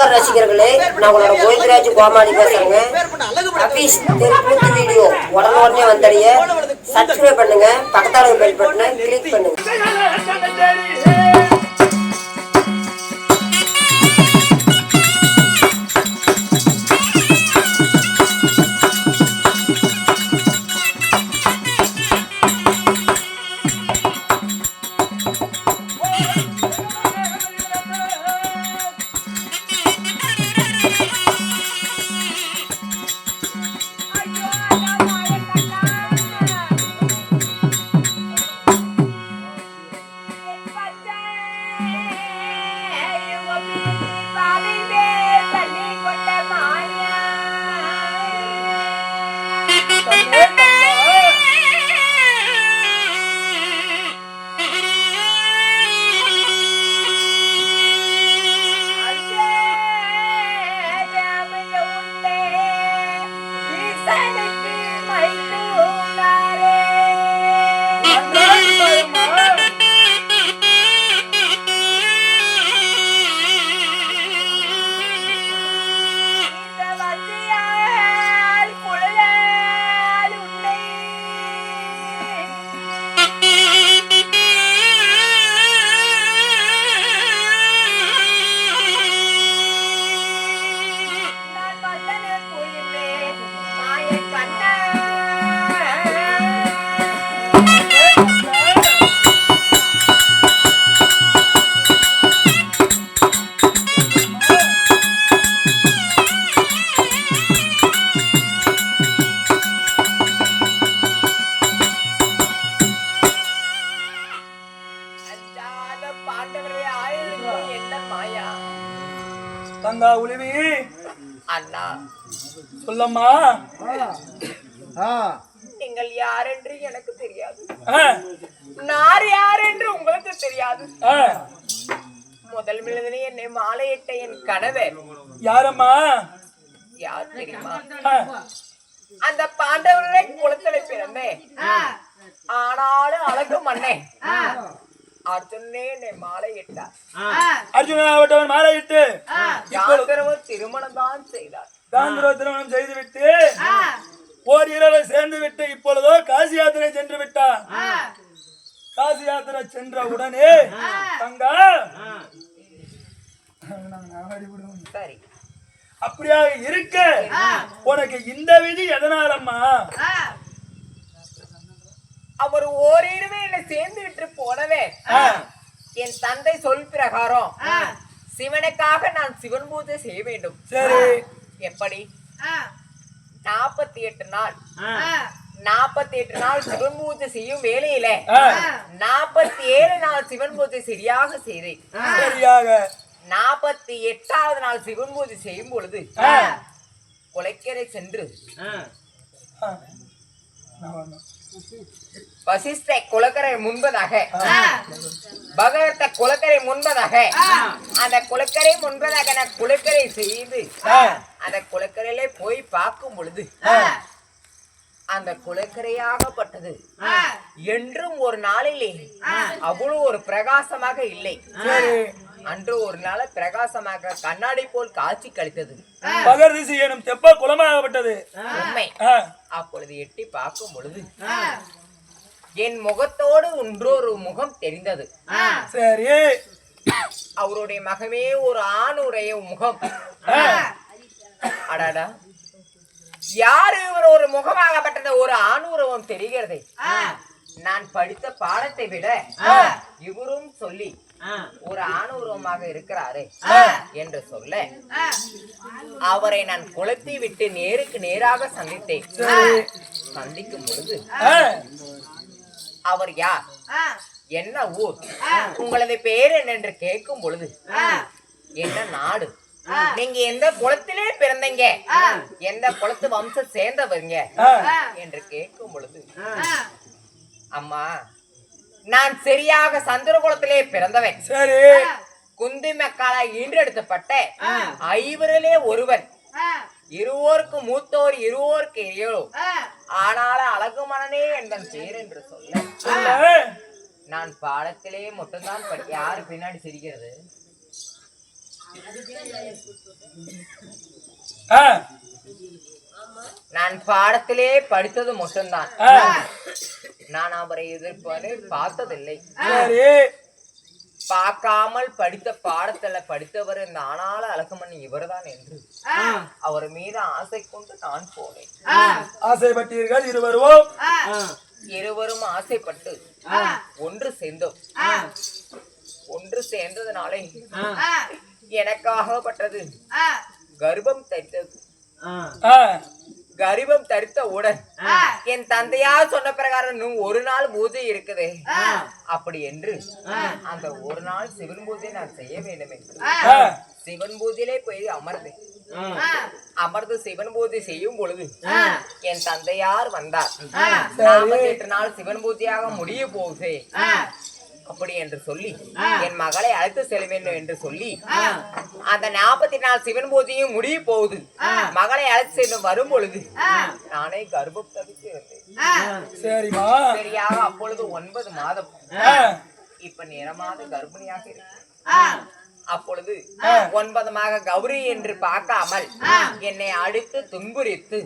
நமஸ்கார் ரசிகர்களே நான் உங்களோட கோவிந்தராஜ் கோமாளி பேசுறேங்க. அபீஸ் தெருக்கூத்து வீடியோ. உடனே உடனே வந்தடைய சப்ஸ்கிரைப் பண்ணுங்க பக்கத்தாளர் பெல் பட்டனை கிளிக் பண்ணுங்க. தங்கா உளிவி அண்ணா. சொல்லம்மா. நீங்கள் யார் என்று எனக்கு தெரியாது. நான் யார் என்று உங்களுக்கு தெரியாது. முதல் மிளதனே என்னை மாலையிட்ட என் கணவர். யாரம்மா? யார் தெரியுமா? அந்த பாண்டவர்களே குளத்துல பிறந்தேன். ஆனாலும் அழகு மண்ணே அர்ஜுனே என்னை மாலையிட்டார் அர்ஜுனனாவட்டவன் மாலையிட்டு யாத்திரவ திருமணம் தான் செய்தார்? காந்திரோ திருமணம் செய்துவிட்டு ஓர் இரவை சேர்ந்து விட்டு இப்பொழுதோ காசி யாத்திரை சென்று விட்டான் காசி யாத்திரை சென்ற உடனே தங்கா சரி. அப்படியாக இருக்க உனக்கு இந்த விதி எதனாலம்மா? அவர் ஓரிரவே என்னை சேர்ந்து விட்டு போனவே என் தந்தை சொல் பிரகாரம் சிவனுக்காக நான் சிவன் பூஜை செய்ய வேண்டும். சரி. எப்படி? நாற்பத்தி எட்டு நாள். நாற்பத்தி எட்டு நாள் சிவன் பூஜை செய்யும் வேலையில நாற்பத்தி ஏழு நாள் சிவன் பூஜை சரியாக செய்தேன். சரியாக. நாற்பத்தி எட்டாவது நாள் சிவன் பூஜை செய்யும் பொழுது கொலைக்கரை சென்று. வசிஷ்ட குலக்கரை முன்பதாக. பகவத்த குலக்கரை முன்பதாக. அந்த குலக்கரை முன்பதாக நான் குலக்கரை செய்து அந்த குலக்கரையில போய் பார்க்கும் பொழுது அந்த குலக்கரையாகப்பட்டது. என்றும் ஒரு நாளிலே அவ்வளவு ஒரு பிரகாசமாக இல்லை. அன்று ஒரு நாள் பிரகாசமாக கண்ணாடி போல் காட்சி கழித்தது. பகர் திசை எனும் தெப்ப குலமாகப்பட்டது. உண்மை. அப்பொழுது எட்டி பார்க்கும் பொழுது என் முகத்தோடு ஒன்றொரு முகம் தெரிந்தது. சரி. அவருடைய மகமே ஒரு ஆணுடைய முகம். அடாடா. யார் இவர் ஒரு முகமாகப்பட்டது ஒரு ஆணுருவம் தெரிகிறது. நான் படித்த பாடத்தை விட இவரும் சொல்லி ஒரு ஆணுருவமாக இருக்கிறாரே என்று சொல்ல அவரை நான் குளத்தை விட்டு நேருக்கு நேராக சந்தித்தேன். சந்திக்கும் பொழுது அவர் யார்? என்ன ஊர்? உங்களது பேர் என்ன என்று கேட்கும் பொழுது என்ன நாடு? நீங்க எந்த குளத்திலே பிறந்தீங்க? எந்த குளத்து வம்சம் சேர்ந்தவங்க ஆ. என்று கேட்கும் பொழுது அம்மா நான் சரியாக சந்திரகுலத்திலே பிறந்தவன். சரி. மக்கால ஈன்றெடுத்தப்பட்ட ஐவரிலே ஒருவன். இருவோருக்கு மூத்தோர் இருவோருக்கு ஏழோ ஆனாலும் அழகு மனனே என்பன் பேர் என்று சொல்ல. நான் பாடத்திலே மட்டும்தான் படி யாரு பின்னாடி சிரிக்கிறது? ஆ, நான் பாடத்திலே படித்தது மட்டும்தான் நான் அவரை எதிர்ப்பதை பார்த்ததில்லை. பார்க்காமல் படித்த பாடத்துல படித்தவர் இந்த ஆனால அழகமணி இவர்தான் என்று அவர் மீது ஆசை கொண்டு நான் போனேன். ஆசைப்பட்டீர்கள் இருவரும்? இருவரும் ஆசைப்பட்டு ஒன்று சேர்ந்தோம். ஒன்று சேர்ந்ததுனாலே எனக்காகப்பட்டது. கர்ப்பம் தரித்தது ஆ, கர்ப்பம் தரித்தவுடன் என் தந்தையார் சொன்ன பிரகாரம் இன்னும் ஒரு நாள் பூஜை இருக்குது. அப்படி என்று அந்த ஒரு நாள் சிவன் பூஜை நான் செய்ய வேண்டும். என்று சிவன் பூஜையிலே போய் அமர்ந்து. அமர்ந்து சிவன் பூஜை செய்யும் பொழுது என் தந்தையார் வந்தார். நாற்பத்தி எட்டு நாள் சிவன் பூஜையாக முடிய போகுது. அப்படி என்று சொல்லி என் மகளை அழைத்து செல்ல வேண்டும் என்று சொல்லி அந்த நாற்பத்தி நாள் சிவன் பூஜையும் முடிய போகுது. மகளை அழைத்து சென்று வரும் பொழுது நானே கர்ப்பம் தவித்து இருந்தேன் சரியாக அப்பொழுது ஒன்பது மாதம். இப்ப நிறமாத கர்ப்பிணியாக இருக்கு அப்பொழுது ஒன்பதமாக கௌரி என்று பார்க்காமல் என்னை அடித்து துன்புரித்து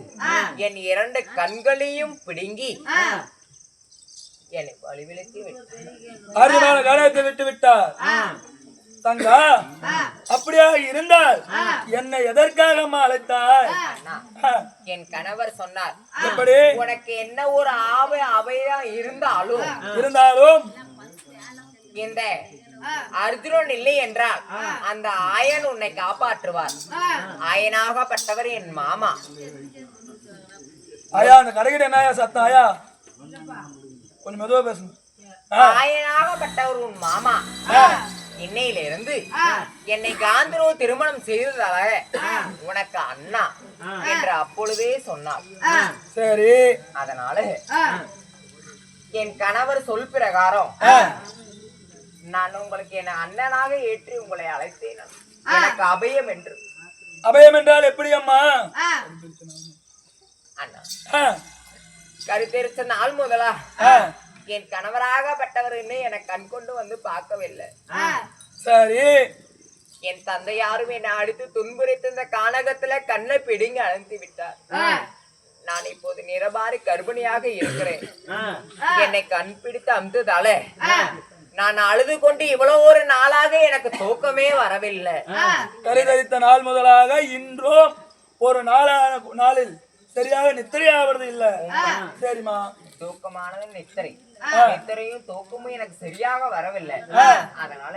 என் இரண்டு கண்களையும் பிடுங்கி என்னை வழிவிலக்கி விட்டார். ஆறுதலான காரியத்தை விட்டு விட்டார். தங்கா அப்படியா இருந்தால் என்னை எதற்காக அழைத்தாய் என் கணவர் சொன்னார். எப்படி? உனக்கு என்ன ஒரு ஆவை அவையா இருந்தாலும் இருந்தாலும் இந்த அர்ஜுனன் இல்லை என்றால் அந்த ஆயன் உன்னை காப்பாற்றுவார். ஆயனாகப்பட்டவர் என் மாமா. ஆயா அந்த கடைக்கிட்ட என்னயா சத்தம் ஆயா? கொஞ்சம் மெதுவா பேசணும் ஆ, ஆயனாகப்பட்டவர் உன் மாமா இன்னையிலிருந்து என்னை காந்தரோ திருமணம் செய்ததால உனக்கு அண்ணா என்று அப்பொழுதே சொன்னார் சரி. அதனால என் கணவர் சொல் பிரகாரம் நான் உங்களுக்கு என் அண்ணனாக ஏற்றி உங்களை அழைத்தேன். எனக்கு அபயம் என்று. அபயம் என்றால் எப்படி அம்மா? அண்ணா. ஆ, கருத்தெரிச்ச நாள் முதலா? என் கணவராகப்பட்டவர் எனக்கு கண் கொண்டு வந்து பார்க்கவில்லை. சரி. என் தந்தையாரும் என்னை அடித்து துன்புரைத்து இந்த கானகத்துல கண்ணை பிடுங்கி அழுத்தி விட்டார். நான் இப்போது நிரபாரி கர்ப்பிணியாக இருக்கிறேன். என்னை கண் பிடித்து அமுத்ததால நான் அழுது கொண்டு இவ்வளவு ஒரு நாளாக எனக்கு தூக்கமே வரவில்லை. கருதரித்த நாள் முதலாக இன்றும் ஒரு நாளான நாளில் சரியாக நித்திரையாவது இல்ல. சரிம்மா. தூக்கமானது நித்திரை. நித்திரையும் தூக்கமும் எனக்கு சரியாக வரவில்லை. அதனால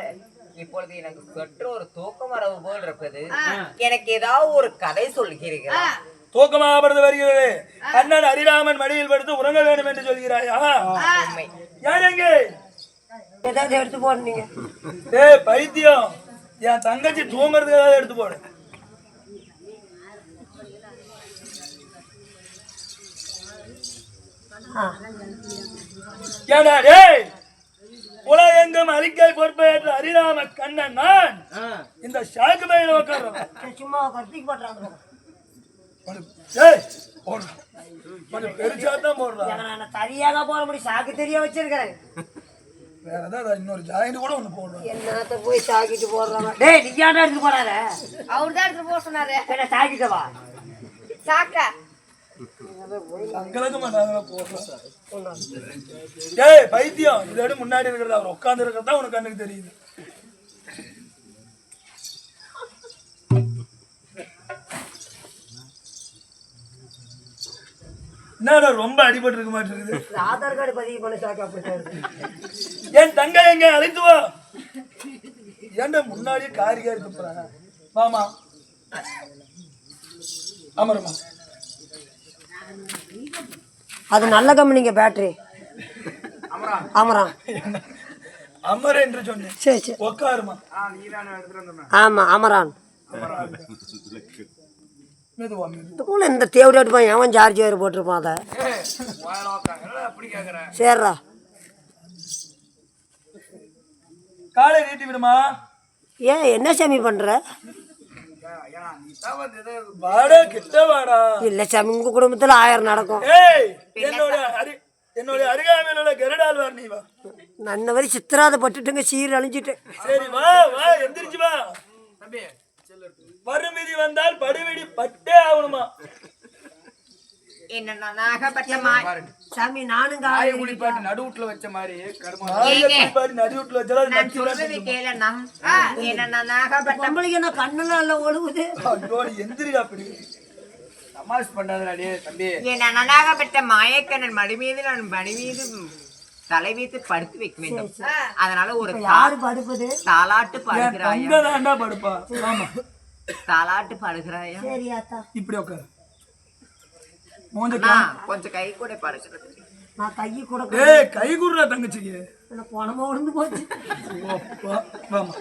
இப்பொழுது எனக்கு சற்று ஒரு தூக்கம் வரவு போல் இருப்பது எனக்கு ஏதாவது ஒரு கதை சொல்கிறீர்களா? தூக்கமாகிறது வருகிறது. அண்ணன் ஹரிராமன் மடியில் படுத்து உறங்க வேண்டும் என்று சொல்கிறாயா? உண்மை. யார் எங்கே ஏதாவது எடுத்து போடுறீங்க ஏய் பைத்தியம். என் தங்கச்சி தூங்குறதுக்கு ஏதாவது எடுத்து போடு. ஏடா டேய் உலகெங்கும் அழிக்கை பொறுப்பேற்ற ஹரிராம கண்ணன் நான். இந்த ஷாக்கு பையில உட்கார்றேன் சும்மா கத்திக்கு போட்டுறாங்க ஏய் போடுறா. கொஞ்சம் பெருசா தான் போடுறா. நான் தனியாக போட முடியும்? சாக்கு தெரிய வச்சிருக்கிறேன். வேற ஏதாவது இன்னொரு ஜாயிண்ட் கூட ஒண்ணு போடுறோம் என்னத்த போய் சாக்கிட்டு போடுறாங்க டேய் நீ ஏன்டா எடுத்து போறாரு அவர் தான் எடுத்து போக சொன்னாரு. என்ன சாக்கிட்டு வா சாக்கா ஏய் பைத்தியம். இதோட முன்னாடி இருக்கிறது அவர் உட்கார்ந்து இருக்கிறது தான் உனக்கு கண்ணுக்கு தெரியுது? என்னடா ரொம்ப அடிபட்டு இருக்க மாட்டேங்குது ஆதார் கார்டு பதிவு பண்ண சாக்கு இருக்கு என் தங்கை எங்க? அழைத்து வா. ஏன்டா முன்னாடியே காரி காரி துப்புறாங்க மாமா. அமருமா அது நல்ல கம்பெனிங்க பேட்டரி ஆமாம் அமர. என்று சொன்னேன். சரி சரி. உட்காருமா ஆமா அமரான். இந்த தேவடி எடுப்பான் எவன் சார்ஜ் வேறு போட்டிருப்பான் அதை? காலை நீட்டி விடுமா? ஏன் என்ன சாமி பண்ற? வாடா கிட்ட வாடா. இல்ல சாமி உங்க குடும்பத்துல ஆயிரம் நடக்கும். ஏய் என்னோட அரு என்னோட அருகாமையில் உள்ள கருடால் வார் நீ வா. நான் இன்ன வரை சித்திராத பட்டுட்டுங்க சீர் அழிஞ்சிட்டேன் சரி வா வா எந்திரிச்சு வா. வறுமிதி வந்தால் படுவிடி பட்டே ஆகணுமா? என்ன நாகப்பட்ட மாய் சாமி நானும் குளிப்பாட்டு நடுவுட்ல வச்ச மாதிரி நடுவுட்ல வச்சாலும் அது நான் நச்சு விட சொல்றது கேளண்ணா என்ன நாகப்பட்ட நம்மளுக்கு என்ன கண்ணுல இல்ல ஒழுகுது? ஐயோ, எந்திரிடா அப்படி. தமாஷ் பண்ணாதடா டேய் தம்பி. என்ன நாகப்பட்ட மாயக்கண்ணன் மடி மீது நான் மடி மீது தலை வைத்து படுத்து வைக்க வேண்டும். அதனால ஒரு யாரு படுப்பது? தாலாட்டு படுப்பா? ஆமா. தாலாட்டு பாடுகிறாயா சரியாத்தா இப்படி உட்காரு. கொஞ்சம் கை கூட படுக்கிறது நான் கையை கூட ஏய் கை குடுறா தங்கச்சிக்கு. பணமா விழுந்து போச்சு. வாமா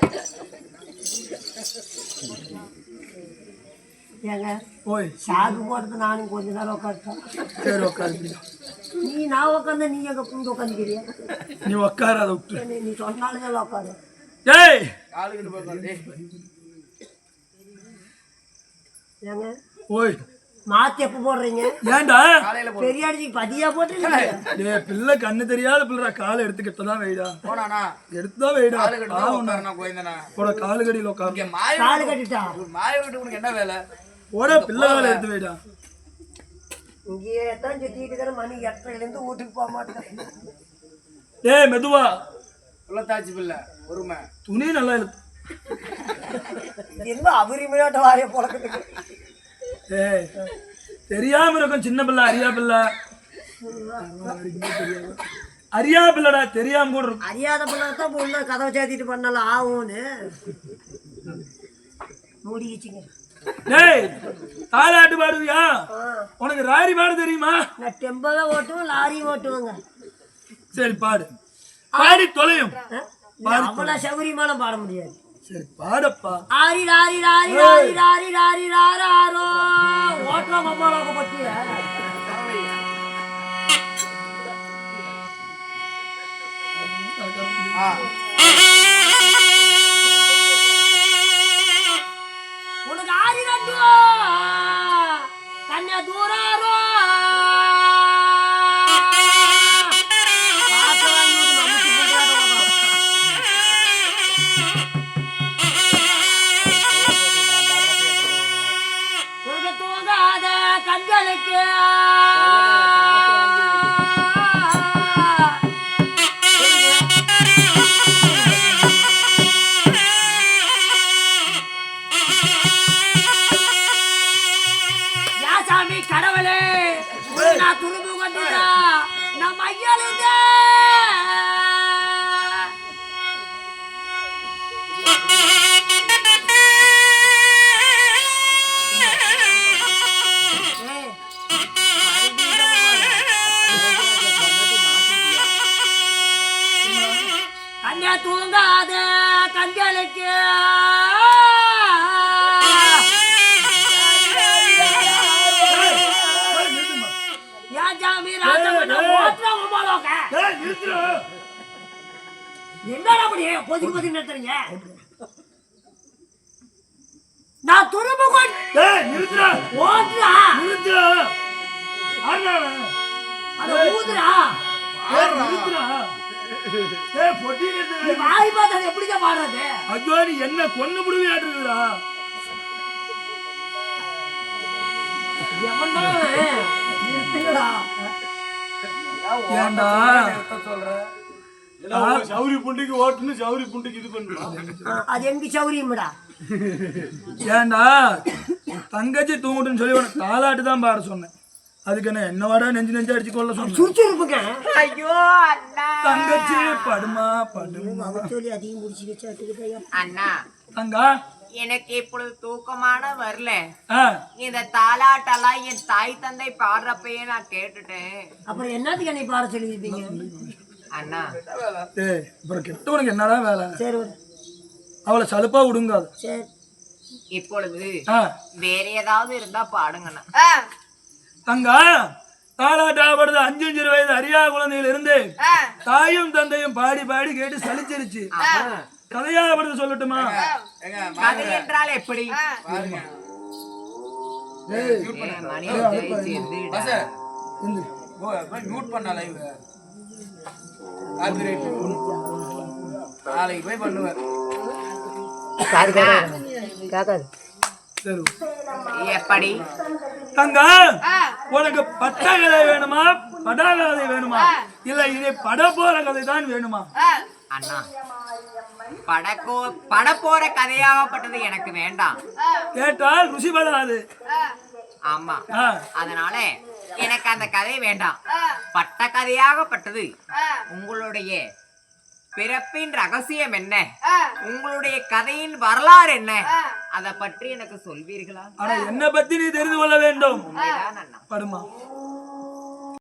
ஏங்க ஓய் சாகு போடுறது நானும் கொஞ்ச நேரம் உட்காந்துட்டேன். சரி. நீ நான் உட்காந்து நீ எங்க புந்து உட்காந்துக்கிறியா? நீ உட்காராத விட்டு. நீ- சொன்னாலும் உட்காரு. ஏய் ஏங்க ஓய் மாத்தி எப்ப போடுறீங்க? ஏன்டா? பெரிய அடிச்சு பதியா டேய் பிள்ளை கண்ணு தெரியாத பிள்ளை காலை எடுத்துக்கிட்டு தான் வைடா போனானா? எடுத்துதான் போட காலு கடியில் உட்காரு. இங்க மாய காலு கட்டிட்டா? மாய வீட்டு உனக்கு என்ன வேலை? போட பிள்ளை காலை எடுத்து வைடா இங்கேயே தான் சுத்திட்டு இருக்கிற மணி எட்டரைல இருந்து வீட்டுக்கு போக மாட்டேன். டேய் மெதுவா. உள்ளத்தாச்சி பிள்ளை பொறுமை. துணி நல்லா இழுத்து. என்ன அபரிமையாட்ட வாரிய புழக்கத்துக்கு ஏய் தெரியாம இருக்கும் சின்ன பிள்ளை அரியா பிள்ளை. அரியா பிள்ளைடா தெரியாம கூட இருக்கும். அறியாத பிள்ளை தான் பொண்ணு கதவை சேர்த்திட்டு பண்ணலாம் ஆகும்னு மூடிக்கிச்சுங்க. டேய் தாலாட்டு பாடுவியா? உனக்கு ராரி பாட தெரியுமா? நான் டெம்போவே ஓட்டுவேன் லாரி ஓட்டுவேங்க. சரி பாடு. பாடி தொலையும். அவ்வளவு சௌகரியமான பாட முடியாது. சரி பாடப்பா. ஆரி ராரி ராரி ராரி ராரி ராரி ராரோ ஓட்டுற மம்மாளாக்க பத்திய ஆ. கண்ணா தூங்காத கண்களுக்கு. என்னடா அப்படி பொதி பொதி நிறுத்துறீங்க? நான் துரும்பு கொண்டு டேய் நிறுத்துடா. ஓட்டுறா. ஊதுறா. டேய் வாய் பார்த்தா அது எப்படிங்க பாடுறது? ஐயோ நீ என்ன கொன்னு சொல்ற? சௌரி புண்டிக்கு ஓட்டுன்னு சௌரி புண்டிக்கு இது பண்ணுறான் ஆ, அது எங்க சௌரியம்டா? ஏன்டா தங்கச்சி தூங்கட்டுன்னு சொல்லி உனக்கு தாலாட்டு தான் பாட சொன்னேன். அதுக்கு என்ன என்ன வாடா நெஞ்சு நெஞ்சு அடிச்சு கொள்ள சொன்னேன். ஐயோ தங்கச்சி படுமா படுமா சொல்லி அதிகம் முடிச்சு வச்சு அண்ணா தங்கா. எனக்கு இப்பொழுது தூக்கமான வரல. இந்த தாலாட்டெல்லாம் என் தாய் தந்தை பாடுறப்பயே நான் கேட்டுட்டேன். அப்புறம் என்னத்துக்கு என்னை பாட சொல்லியிருப்பீங்க? அண்ணா. ஏய் அப்புறம் கெட்டவனுக்கு என்னடா வேலை? சரி. அவளை சலுப்பா விடுங்காது. சரி. இப்பொழுது வேற ஏதாவது இருந்தா பாடுங்கண்ணா. தங்கா. தாலாட்டாப்படுது அஞ்சு அஞ்சு வயது அறியா குழந்தையில இருந்து தாயும் தந்தையும் பாடி பாடி கேட்டு சலிச்சிருச்சு. கதையாப்படுது சொல்லட்டுமா? கதை என்றால் எப்படி. மியூட் பண்ண. லைவ் காப்பிரைட் நாளைக்கு போய் எப்படி? தங்க உனக்கு பட்ட கதை வேணுமா? படா கதை வேணுமா இல்ல இதை பட போற கதை தான் வேணுமா அண்ணா படக்கோ பட போற கதையாகப்பட்டது எனக்கு வேண்டாம். கேட்டால் ருசிபடாது ஆமா. ஆ, அதனால எனக்கு அந்த கதை வேண்டாம். பட்ட கதையாகப்பட்டது உங்களுடைய பிறப்பின் ரகசியம் என்ன? உங்களுடைய கதையின் வரலாறு என்ன? அத பற்றி எனக்கு சொல்வீர்களா? ஆனா என்ன பத்தி நீ தெரிந்து கொள்ள வேண்டும். உண்மைதான் அண்ணா. படுமா.